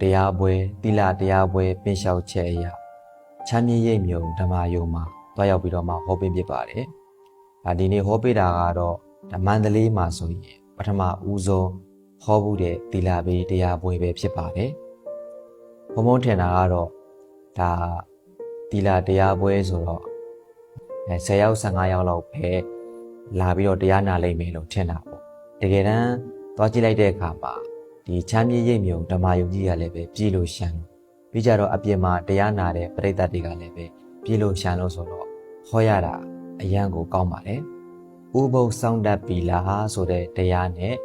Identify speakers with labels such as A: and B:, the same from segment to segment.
A: တရားပွဲတိလတရားပွဲပင်လျှောက်ချက်အရာချမ်းမြေရိပ်မြုံဓမ္မယုံမှာတွားရောက်ပြီးတော့မှဟောပေးဖြစ်ပါတယ်။ဒါဒီနေ့ဟောပေးတာကတော့ဒါမန္တလေးမှာဆိုရင်ပထမဦးဆုံးဟောဘူးတဲ့တိလဘေးတရားပွဲပဲဖြစ်ပါတယ်။ဘုံဘုံထင်တာကတော့ဒါတိလတရားပွဲဆိုတော့အဲ10ယောက်15ယောက်လောက်ပဲလာပြီးတော့တရားနာလိမ့်မယ်လို့ထင်တာပေါ့။တကယ်တမ်းသွားကြည့်လိုက်တဲ့အခါမှာ ဒီချမ်းမြေရိပ်မြုံဓမ္မယုံကြီးကလည်းပဲပြည်လို့ရှမ်းလို့ပြီးကြတော့အပြင်မှာတရားနာတဲ့ပရိသတ်တွေကလည်းပဲပြည်လို့ရှမ်းလို့ဆိုတော့ဟောရတာအရန်ကိုကောင်းပါတယ်ဥပုပ်ဆောင်တတ်ပြီလားဆိုတဲ့တရားနဲ့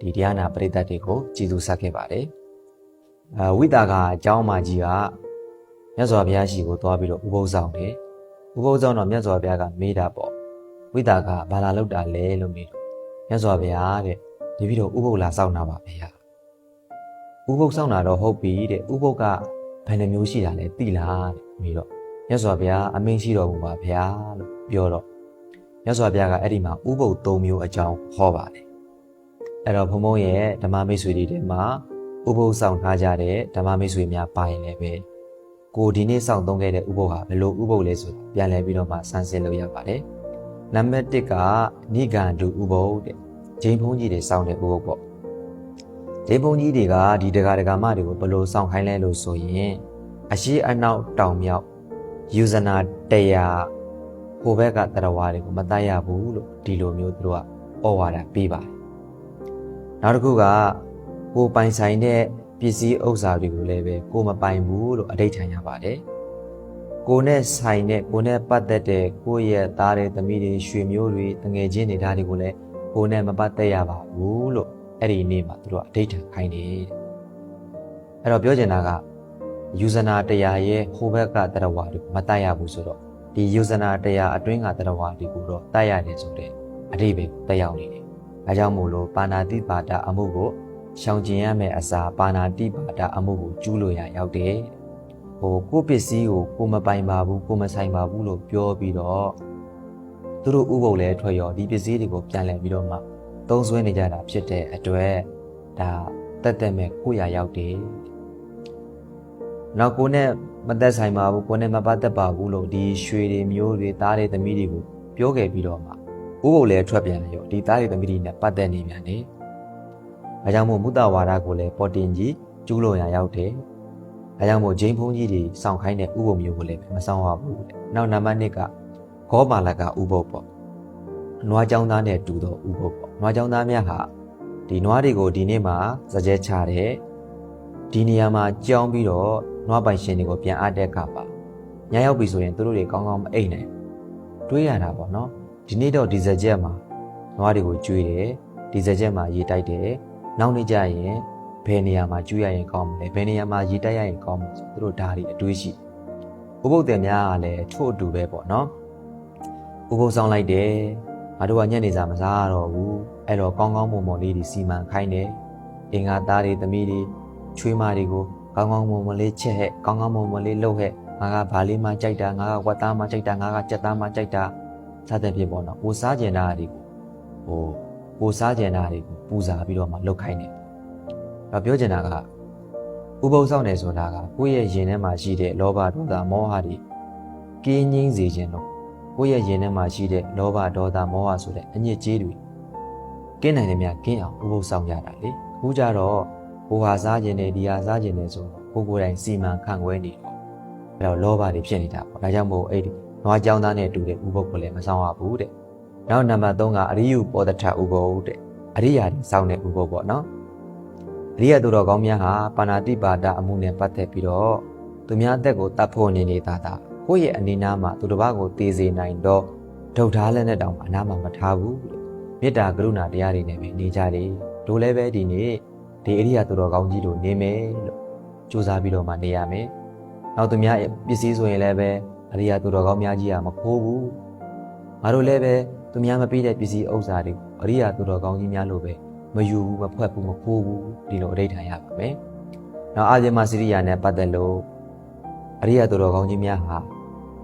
A: ဒီတရားနာပရိသတ်တွေကိုကြည်သူဆက်ခဲ့ပါတယ်အဝိတာကအเจ้าမကြီးကမြတ်စွာဘုရားရှိကိုသွားပြီးတော့ဥပုပ်ဆောင်တယ်ဥပုပ်ဆောင်တော့မြတ်စွာဘုရားကမေးတာပေါ့ဝိတာကဘာလာလောက်တာလဲလို့မေးတော့မြတ်စွာဘုရားတဲ့ဒီပြီးတော့ဥပုပ်လာဆောင်တာပါဗျာ ဥပုပ်ဆောင်တာတော့ဟုတ်ပြီတဲ့ဥပုပ်ကဘယ်နှမျိုးရှိတာလဲသိလားတဲ့မေးတော့မြတ်စွာဘုရားအမင်းရှိတော်မူပါဗျာလို့ပြောတော့မြတ်စွာဘုရားကအဲ့ဒီမှာဥပုပ်၃မျိုးအကြောင်းဟောပါတယ်အဲ့တော့ဘုံဘုံရဲ့ဓမ္မမိတ်ဆွေတွေထဲမှာဥပုပ်ဆောင်ထားကြတဲ့ဓမ္မမိတ်ဆွေများပါရင်လည်းပဲကိုဒီနေ့ဆောင်သုံးခဲ့တဲ့ဥပုပ်ဟာဘယ်လိုဥပုပ်လဲဆိုတာပြန်လည်ပြီးတော့မှစမ်းစစ်လို့ရပါတယ်နံပါတ်1ကနိဂန္ဓုဥပုပ်တဲ့ဂျိန်ဖုံးကြီးတွေစောင့်တဲ့ဥပုပ်ပေါ့ ဂျိန်ဖုံးကြီးတွေကဒီဒကာဒကာမတွေကိုဘယ်လိုစောင့်ခိုင်းလဲလို့ဆိုရင်အရှိအနောက်တောင်မြောက်ယူဇနာတရားဟိုဘက်ကတရဝါတွေကိုမတတ်ရဘူးလို့ဒီလိုမျိုးသူတို့ကဩဝါဒပေးပါတယ်နောက်တစ်ခုကကိုပိုင်ဆိုင်တဲ့ပစ္စည်းဥစ္စာတွေကိုလည်းပဲကိုမပိုင်ဘူးလို့အဋိဌာန်ရပါတယ်ကိုနဲ့ဆိုင်တဲ့ကိုနဲ့ပတ်သက်တဲ့ကိုယ့်ရဲ့သားတွေသမီးတွေရွှေမျိုးတွေတငယ်ချင်းတွေဒါတွေကိုလည်းကိုနဲ့မပတ်သက်ရပါဘူးလို့ အဲ့ဒီနေ့မှာသူတို့ကအဋိဌာန်ခိုင်းတယ်တဲ့အဲ့တော့ပြောချင်တာကယူဇနာတရားရဲ့ဟိုဘက်ကတရဝါတွေမတတ်ရဘူးဆိုတော့ဒီယူဇနာတရားအတွင်းကတရဝါတွေကိုတော့တတ်ရတယ်ဆိုတဲ့အဓိပ္ပာယ်တက်ရောက်နေတယ်။ဒါကြောင့်မို့လို့ပါဏာတိပါဒအမှုကိုရှောင်ကျင်ရမယ့်အစာပါဏာတိပါဒအမှုကိုကျူးလို့ရရောက်တယ်။ဟိုကိုယ့်ပစ္စည်းကိုကိုမပိုင်ပါဘူးကိုမဆိုင်ပါဘူးလို့ပြောပြီးတော့သူတို့ဥပုပ်လဲထွက်ရောဒီပစ္စည်းတွေကိုပြန်လည်ပြီးတော့မှ သုံးစွဲနေကြတာဖြစ်တဲ့အတွက်ဒါတက်တက်မဲ့ကိုရရောက်တယ်။နောက်ကိုနဲ့မသက်ဆိုင်ပါဘူးကိုနဲ့မပတ်သက်ပါဘူးလို့ဒီရွှေတွေမျိုးတွေသားတွေသမီးတွေကိုပြောခဲ့ပြီးတော့မှဥပုပ်လဲထွက်ပြန်ရောဒီသားတွေသမီးတွေနဲ့ပတ်သက်နေပြန်တယ်။ဒါကြောင့်မို့မုတ္တဝါဒကိုလည်းပေါ်တင်ကြီးကျူးလွန်ရရောက်တယ်။ဒါကြောင့်မို့ဂျိန်းဖုံးကြီးတွေစောင့်ခိုင်းတဲ့ဥပုပ်မျိုးကိုလည်းမဆောင်ရဘူး။နောက်နံပါတ်1ကဂောမာလကဥပုပ်ပေါ့။နွားကြောင်းသားနဲ့တူသောဥပုပ်ပေါ့။ နွားကြောင်းသားများဟာဒီနွားတွေကိုဒီနေ့မှာစကြဲချတယ်။ဒီနေရာမှာကြောင်းပြီးတော့နွားပိုင်ရှင်တွေကိုပြန်အပ်တဲ့အခါပါညရောက်ပြီဆိုရင်သူတို့တွေကောင်းကောင်းမအိပ်နိုင်တွေးရတာပေါ့နော်ဒီနေ့တော့ဒီဇယ်ချက်မှာနွားတွေကိုကျွေးတယ်ဒီဇယ်ချက်မှာရေတိုက်တယ်နောက်နေ့ကျရင်ဘယ်နေရာမှာကျွေးရရင်ကောင်းမလဲဘယ်နေရာမှာရေတိုက်ရရင်ကောင်းမလဲသူတို့ဒါတွေအတွေးရှိဥပုပ်တယ်များကလည်းထို့အတူပဲပေါ့နော်ဥပုပ်ဆောင်လိုက်တယ် ငါတို့ကညနေစာမစားရတော့ဘူးအဲ့တော့ကောင်းကောင်းမွန်မွန်လေးဒီစီမံခိုင်းတယ်အင်္ဂါသားတွေသမီးတွေချွေးမတွေကိုကောင်းကောင်းမွန်မွန်လေးချက်ဟဲ့ကောင်းကောင်းမွန်မွန်လေးလှုပ်ဟဲ့ငါကဘာလေးမှကြိုက်တာငါကဝတ်သားမှကြိုက်တာငါကကြက်သားမှကြိုက်တာစသဖြင့်ပေါ့နော်ကိုစားကျင်တာတွေကိုဟိုကိုစားကျင်တာတွေကိုပူဇာပြီးတော့မှလှုပ်ခိုင်းတယ်။တော့ပြောချင်တာကဥပုသ်ဆောင်တယ်ဆိုတာကကိုယ့်ရဲ့ရင်ထဲမှာရှိတဲ့လောဘဒေါသမောဟတွေကင်းငြိမ်းစေခြင်းလို့ ကိုယ့်ရဲ့ရင်ထဲမှာရှိတဲ့လောဘဒေါသမောဟဆိုတဲ့အညစ်အကြေးတွေကင်းနိုင်တယ်များကင်းအောင်ဥပုသ်ဆောင်ရတာလေ။အခုကြတော့ဟိုဟာစားခြင်းနဲ့ဒီဟာစားခြင်းနဲ့ဆိုတော့ကိုကိုယ်တိုင်စီမံခန့်ခွဲနေတော့အဲ့တော့လောဘတွေဖြစ်နေတာပေါ့ဒါကြောင့်မို့အဲ့ဒီနွားကြောင်းသားနဲ့တူတဲ့ဥပုပ်ကိုလည်းမဆောင်ရဘူးတဲ့နောက်နံပါတ်3ကအရိယုပောတထဥပုပ်တဲ့အရိယာတွေစောင့်တဲ့ဥပုပ်ပေါ့နော်အရိယသူတော်ကောင်းများဟာပါဏာတိပါဒအမှုနဲ့ပတ်သက်ပြီးတော့သူများအသက်ကိုတတ်ဖို့နေနေတာတာ ကိုယ့်ရဲ့အနေနာမှာသူတစ်ပါးကိုတည်စေနိုင်တော့ဒုတ်ထားလက်နဲ့တောင်အနာမှာမထားဘူးတဲ့မေတ္တာကရုဏာတရားတွေနဲ့ပဲနေကြတယ်တို့လည်းပဲဒီနေ့ဒီအရိယာသူတော်ကောင်းကြီးတို့နေမယ်လို့စူးစမ်းပြီးတော့မှနေရမယ်။နောက်သူများပစ္စည်းဆိုရင်လည်းပဲအရိယာသူတော်ကောင်းများကြီးကမခိုးဘူး။ငါတို့လည်းပဲသူများမပေးတဲ့ပစ္စည်းဥစ္စာတွေအရိယာသူတော်ကောင်းကြီးများလို့ပဲမယူဘူးမဖွက်ဘူးမခိုးဘူးဒီလိုအဋိဌာန်ရပါမယ်။နောက်အာဇမစရိယာနဲ့ပတ်သက်လို့အရိယာသူတော်ကောင်းကြီးများဟာ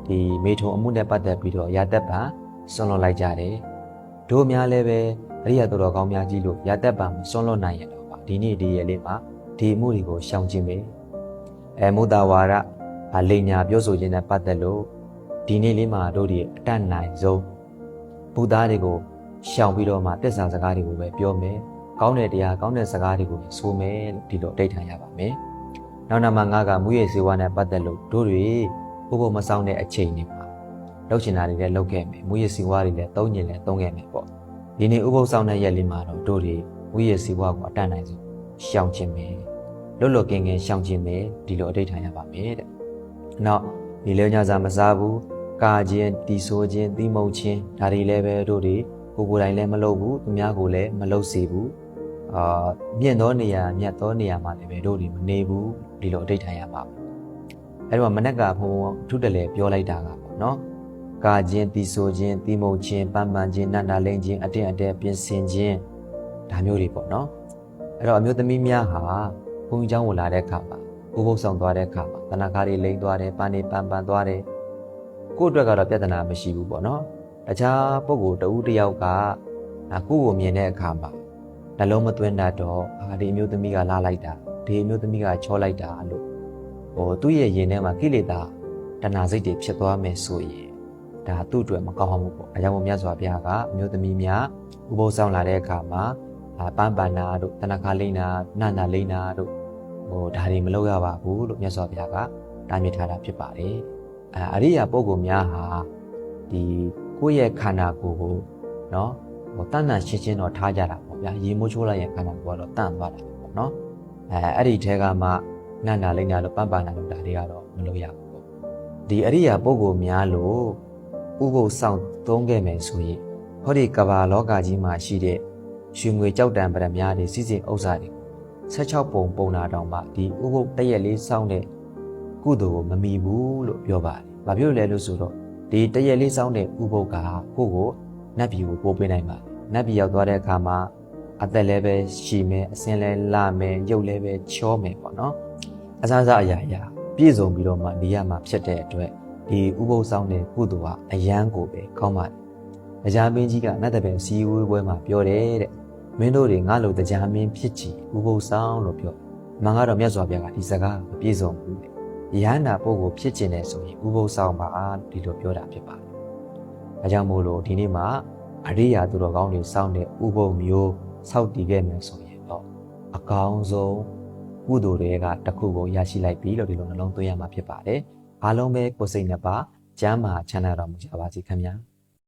A: ဒီမေထုံအမှုနဲ့ပတ်သက်ပြီးတော့ရာသက်ပံဆွန့်လွတ်လိုက်ကြတယ်။တို့များလည်းပဲအရိယာသူတော်ကောင်းများကြီးလို့ရာသက်ပံမဆွန့်လွတ်နိုင်ရတော့ဒီနေ့ဒီရက်လေးမှာဒီအမှုတွေကိုရှောင်ကျင်မယ်အဲမုဒ္ဒဝါဒအလိညာပြောဆိုခြင်းနဲ့ပတ်သက်လို့ဒီနေ့လေးမှာတို့ဒီအတတ်နိုင်ဆုံးဘုရားတွေကိုရှောင်ပြီးတော့မှတစ္ဆာစကားတွေကိုပဲပြောမယ်ကောင်းတဲ့တရားကောင်းတဲ့စကားတွေကိုဆိုမယ်လို့ဒီလိုအတိတ်ထံရပါမယ်နောက်နောက်မှငါကမူရဲ့စေဝါနဲ့ပတ်သက်လို့တို့တွေ ဘုဘမဆောင်တဲ့အချိန်တွေမှာလောက်ချင်တာတွေလည်းလောက်ခဲ့မယ်မူရဲ့စေဝါတွေလည်းသုံးညင်လည်းသုံးခဲ့မယ်ပေါ့ဒီနေ့ဥပုသ်ဆောင်တဲ့ရက်လေးမှာတော့တို့တွေမူရဲ့စေဝါကိုအတတ်နိုင်ဆုံးရှောင်ခြင်းမယ်လွတ်လွတ်ကင်းကင်းရှောင်ခြင်းမယ်ဒီလိုအတိတ်ထံရပါမယ်တဲ့နောက်ဒီလေညစာမစားဘူးကာခြင်းတီဆိုခြင်းသီးမုံခြင်းဒါတွေလည်းပဲတို့တွေကိုကိုယ်တိုင်လည်းမလုပ်ဘူးသူများကိုလည်းမလုပ်စေဘူးအာမြင့်သောနေရာမြတ်သောနေရာမှာလည်းပဲတို့တွေမနေဘူးဒီလိုအတိတ်ထံရပါမယ် အဲ့တော့မနက်ကဘုံထုတလဲပြောလိုက်တာကပေါ့နော်ကာခြင်းတီဆိုခြင်းတီမုံခြင်းပန်းပန်ခြင်းနန္ဒလိန်ခြင်းအတင်းအတဲပြင်ဆင်ခြင်းဒါမျိုးတွေပေါ့နော်အဲ့တော့အမျိုးသမီးများဟာဘုံကျောင်းဝင်လာတဲ့အခါမှာဥပုသ်ဆောင်သွားတဲ့အခါမှာတဏှာကားတွေလိန်သွားတယ်ပန်းတွေပန်းပန်သွားတယ်ကိုယ့်အတွက်ကတော့ပြဿနာမရှိဘူးပေါ့နော်တခြားပုဂ္ဂိုလ်တဦးတယောက်ကကိုယ့်ကိုမြင်တဲ့အခါမှာနှလုံးမသွင်းတတ်တော့အာဒီအမျိုးသမီးကလာလိုက်တာဒီအမျိုးသမီးကချောလိုက်တာလို့ ဟိုသူ့ရဲ့ရင်ထဲမှာကိလေသာတဏှာစိတ်တွေဖြစ်သွားမယ်ဆိုရင်ဒါသူ့အတွက်မကောင်းဘူးပေါ့အဲကြောင့်မို့မြတ်စွာဘုရားကအမျိုးသမီးများဥပုသ်ဆောင်လာတဲ့အခါမှာအာပန်းပန္နာတို့တဏ္ဍခါလိမ့်နာနာနာလိမ့်နာတို့ဟိုဒါတွေမလုပ်ရပါဘူးလို့မြတ်စွာဘုရားကတားမြစ်ထားတာဖြစ်ပါတယ်အဲအရိယာပုဂ္ဂိုလ်များဟာဒီကိုယ့်ရဲ့ခန္ဓာကိုယ်ကိုနော်ဟိုတန်တန်ရှင်းရှင်းတော့ထားကြတာပေါ့ဗျာရေမိုးချိုးလိုက်ရဲ့ခန္ဓာကိုယ်ကတော့တန့်သွားတာပေါ့နော်အဲအဲ့ဒီထဲကမှ နန္ဒလိမ့်နာလို့ပန်းပန္နာလို့ဒါတွေကတော့မလုပ်ရဘူးပေါ့ဒီအရိယာပုဂ္ဂိုလ်များလို့ဥပုသ်ဆောင်သုံးခဲ့မယ်ဆိုရင်ဟောဒီကဘာလောကကြီးမှာရှိတဲ့ရွှေငွေကြောက်တံပရမများတွေစီစဉ်ဥစ္စာတွေ16ပုံပုံတာတောင်မှဒီဥပုသ်တရက်လေးစောင်းတဲ့ကုသိုလ်ကိုမမီဘူးလို့ပြောပါတယ်။ဘာဖြစ်လို့လဲလို့ဆိုတော့ဒီတရက်လေးစောင်းတဲ့ဥပုသ်ကကိုယ့်ကိုနတ်ပြည်ကိုပို့ပေးနိုင်ပါတယ်။နတ်ပြည်ရောက်သွားတဲ့အခါမှာအသက်လည်းပဲရှည်မယ်အစင်းလည်းလာမယ်ရုပ်လည်းပဲချောမယ်ပေါ့နော်။ အစားအစာအရာရာပြည့်စုံပြီးတော့မှနေရမှာဖြစ်တဲ့အတွက်ဒီဥပုသ်ဆောင်တဲ့ကုသိုလ်ကအယမ်းကိုပဲကောင်းပါတယ်။အကြာမင်းကြီးကနတ်တပည့်စီဝေးပွဲမှာပြောတယ်တဲ့။မင်းတို့တွေငါလိုတရားမင်းဖြစ်ကြည်ဥပုသ်ဆောင်လို့ပြော။မင်္ဂတော့မြတ်စွာဘုရားကဒီစကားမပြည့်စုံဘူးတဲ့။ရဟန္တာပုဂ္ဂိုလ်ဖြစ်ခြင်းနဲ့ဆိုရင်ဥပုသ်ဆောင်ပါဒီလိုပြောတာဖြစ်ပါတယ်။အဲကြောင့်မို့လို့ဒီနေ့မှာအရိယာသူတော်ကောင်းတွေစောင့်တဲ့ဥပုသ်မျိုးစောက်တည်ခဲ့မယ်ဆိုရင်တော့အကောင်းဆုံး ကုသိုလ်တွေကတစ်ခုကိုရရှိလိုက်ပြီလို့ဒီလိုနှလုံးသွင်းရမှာဖြစ်ပါတယ်။အားလုံးပဲကိုယ်စိတ်နှစ်ပါးကျမ်းမာချမ်းသာတော်မူကြပါစေခင်ဗျာ။